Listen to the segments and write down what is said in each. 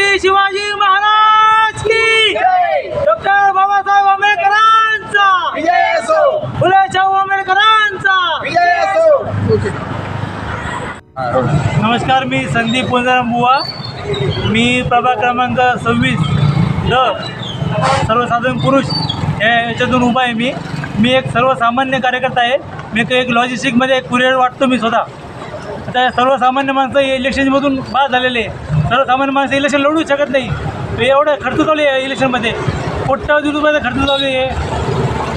छत्रपती शिवाजी महाराज की. डॉक्टर बाबासाहेब आंबेडकरांचा. फुले शाहू आंबेडकरांचा. नमस्कार मी संदीप पुंजाराम बुवा. मी प्रभाग क्रमांक सव्वीस द सर्वसाधारण पुरुष याच्यातून उभा आहे मी. मी एक सर्वसामान्य कार्यकर्ता आहे. मी एक लॉजिस्टिकमध्ये एक कुरिअर वाटतो मी स्वतः. आता सर्वसामान्य माणसं इलेक्शनमधून बाद झालेले. आहे. सर्वसामान्य माणसं इलेक्शन लढू शकत नाही. एवढं खर्च चालू आहे इलेक्शनमध्ये कोट्यावधी रुपयाचा खर्च चालू आहे.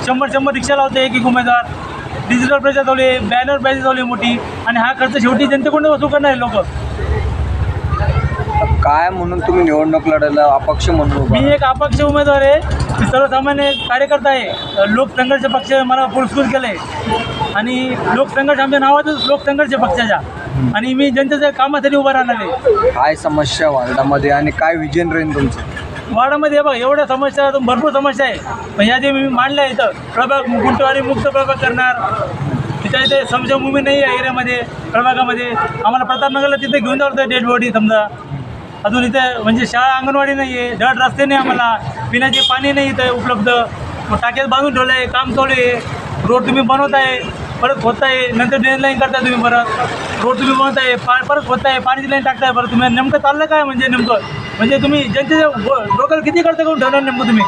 शंभर शंभर रिक्षा लावते एक एक उमेदवार. डिजिटल प्रचार चालू आहे. बॅनर प्राईज चालू आहे मोठी. आणि हा खर्च शेवटी जनतेकडून वसूल करणार लोक. काय म्हणून तुम्ही निवडणूक लढायला अपक्ष म्हणून उभा मी एक अपक्ष उमेदवार आहे. सर्वसामान्य कार्यकर्ता आहे. लोकसंघर्ष पक्ष मला पुरस्कृत केलं आहे आणि लोकसंघर्ष आमच्या नावातच लोकसंघर्ष पक्षाच्या. आणि मी जनतेच्या कामासाठी उभा राहणार आहे. काय समस्या वार्डामध्ये आणि काय विजन राहील तुमचं? वाडामध्ये बघ एवढ्या समस्या भरपूर समस्या आहे. पण ह्या जे मी मांडल्या इथं प्रभाग गुंटवारी मुक्त प्रभाग करणार. तिच्या इथे समशमभूमी नाही आहे एरियामध्ये प्रभागामध्ये. आम्हाला प्रतापनगरला तिथे घेऊन जावं डेड बॉडी समजा. अजून इथे म्हणजे शाळा अंगणवाडी नाही आहे धड रस्ते नाही आम्हाला पिण्याचे पाणी नाही इथं उपलब्ध. टाक्यात बांधून ठेवलं आहे काम चालू आहे. रोड तुम्ही बनवताय परत खोदताय नंतर ड्रेन लाईन करताय तुम्ही परत. रोड तुम्ही बनवताय पा परत खोदताय पाण्याची लाईन टाकताय परत तुम्ही. नेमकं चाललं काय म्हणजे नेमकं? म्हणजे तुम्ही जनतेच्या गो- डोक्याला किती खर्च करून ठेवणार नेमकं तुम्ही?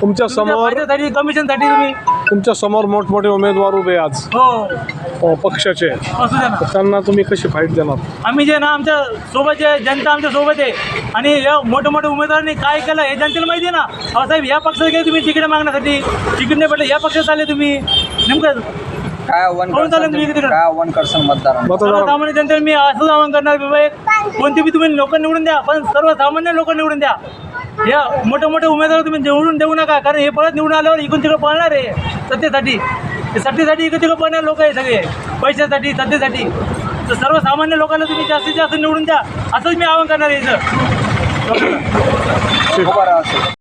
तुमच्यासमोर कमिशनसाठी तुम्ही तुमच्यासमोर मोठमोठे उमेदवार उभे आज. हो. अ, पक्षाचे. असू द्या ना. तर त्यांना तुम्ही कशी फाईट देणार? आम्ही जे ना आमच्यासोबत जे जनता आमच्यासोबत आहे. आणि या मोठे मोठे उमेदवारांनी काय केलं हे जनतेला माहिती आहे ना? अहो साहेब या पक्षात गेले तुम्ही तिकीट मागण्यासाठी. तिकीट नाही भेटलं या पक्षात आले तुम्ही. नेमकं काय आव्हान कोण चालेल तुम्ही करसान तिकडे? काय आव्हान करसान मतदारांना? मतदार सर्वसामान्य जनतेला मी असंच आवाहन करणार की बाबा एक कोणती बी तुम्ही लोक निवडून द्या पण सर्वसामान्य लोक निवडून द्या. या मोठे मोठे उमेदवार तुम्ही निवडून देऊ नका कारण हे परत निवडून आल्यावर इकडून तिकडे पळणार आहे. सत्तेसाठी. ते सत्तेसाठी इकडे तिकडे लोक आहे सगळे. पैशासाठी सत्तेसाठी. तर सर्वसामान्य लोकांना तुम्ही जास्तीत जास्त निवडून द्या. असंच मी आवाहन करणार आहे इथं.